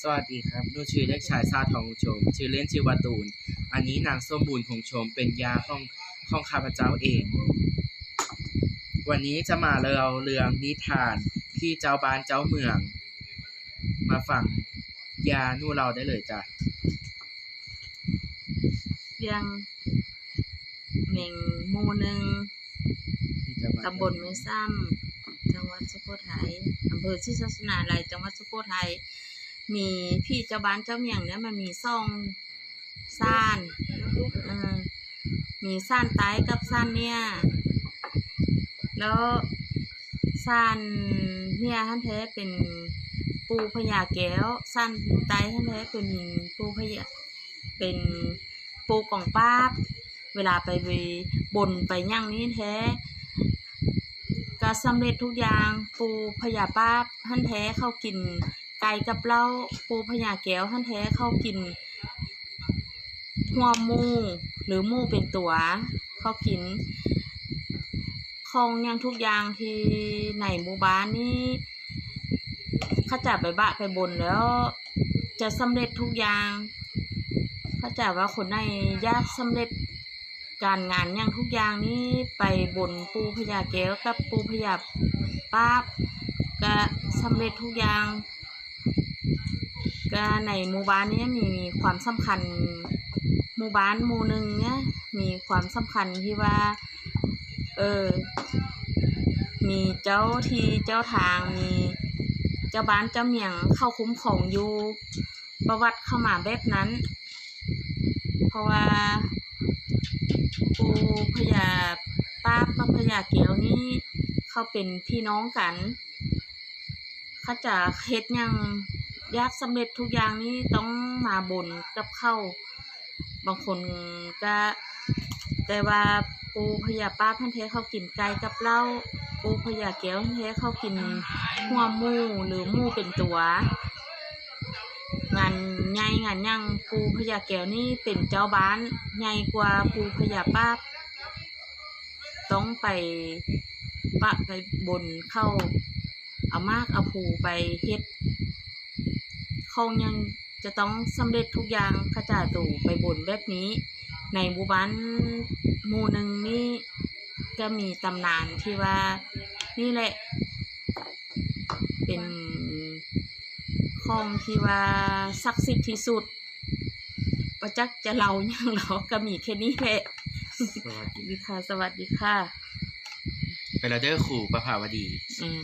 สวัสดีครับหนูชื่อเด็กชายซาทองชม ชื่อเล่นชื่อว่าตูน อันนี้นางส้มบูรณ์คงชม เป็นยาของของข้าพเจ้าเอง วันนี้จะมาเล่าเรื่องนิทานพี่เจ้าบ้านเจ้าเมือง มาฟังยาหนู่เราได้เลยจ้ะ เรียงเมงหมู่หนึ่งพี่เจ้าบ้านตำบลเมซ้ำจังหวัดสุโขทัยอำเภอชื่อศาสนาลัยจังหวัดสุโขทัย มีพี่เจ้าบ้านเจ้าเมียงเนี่ยมันมีซ่องซ่านเออมีซ่านใต้กับซ่านเนี่ย แล้วซ่านเนี่ยท่านแท้เป็นปูพญาแก้วซ่านใต้ท่านแท้เป็นปูพญาเป็นปูกล่องป้าบเวลาไปไปบนไปย่างนี้แท้ก็สำเร็จทุกอย่างปูพญาป้าบท่านแท้เข้ากิน ไก่กับเหล้าปูพญาแก้วท่านแท้เข้ากินหัวมู หรือมูเป็นตัวเข้ากินของอย่างทุกอย่างที่ในหมู่บ้านนี่เขาจะไปบะไปบนแล้วจะสำเร็จทุกอย่างเข้าใจว่าคนในยากสำเร็จการงานอย่างทุกอย่างนี้ไปบนปูพญาแก้วกับปูพญาป้าบก็สำเร็จทุกอย่าง ก็ในหมู่บ้านนี้มีมีความสำคัญหมู่บ้านหมู่หนึ่งเนี่ยมีความสำคัญที่ว่า เออ มีเจ้าที่เจ้าทางมีเจ้าบ้านเจ้าเมียงเข้าคุ้มของอยู่ประวัติเข้ามาแบบนั้น เพราะว่าปูพญาป้ากับพญาเกียวนี่เขาเป็นพี่น้องกันเขาจะเฮ็ดยัง ยากสำเร็จทุกอย่างนี่ต้องมาบนกับเข้า บางคนก็ แต่ว่าปูพญาป้าพันเทเขากินไก่กับเหล้าปูพญาเกียวพันเทเขากินหัวมูหรือมูเป็นตัว งานใหญ่งานยังปูพญาแก้วนี่เป็นเจ้าบ้านใหญ่กว่าปูพญาป้าต้องไปปะไปบนเข้า เอามากเอาผูไปเฮ็ด คงยังจะต้องสำเร็จทุกอย่างเข้าเจาตู่ไปบนแบบนี้ ในหมู่บ้านหมู่หนึ่งนี่ก็มีตำนานที่ว่านี่แหละ เป็นของที่ว่าศักดิ์สิทธิ์ที่สุด ประจักษ์จะเล่าอย่างเราก็มีแค่นี้แหละสวัสสวัดีสดีค่ะ สวัสดีค่ะ ไปแล้วเด้อครูประภาวดี อืม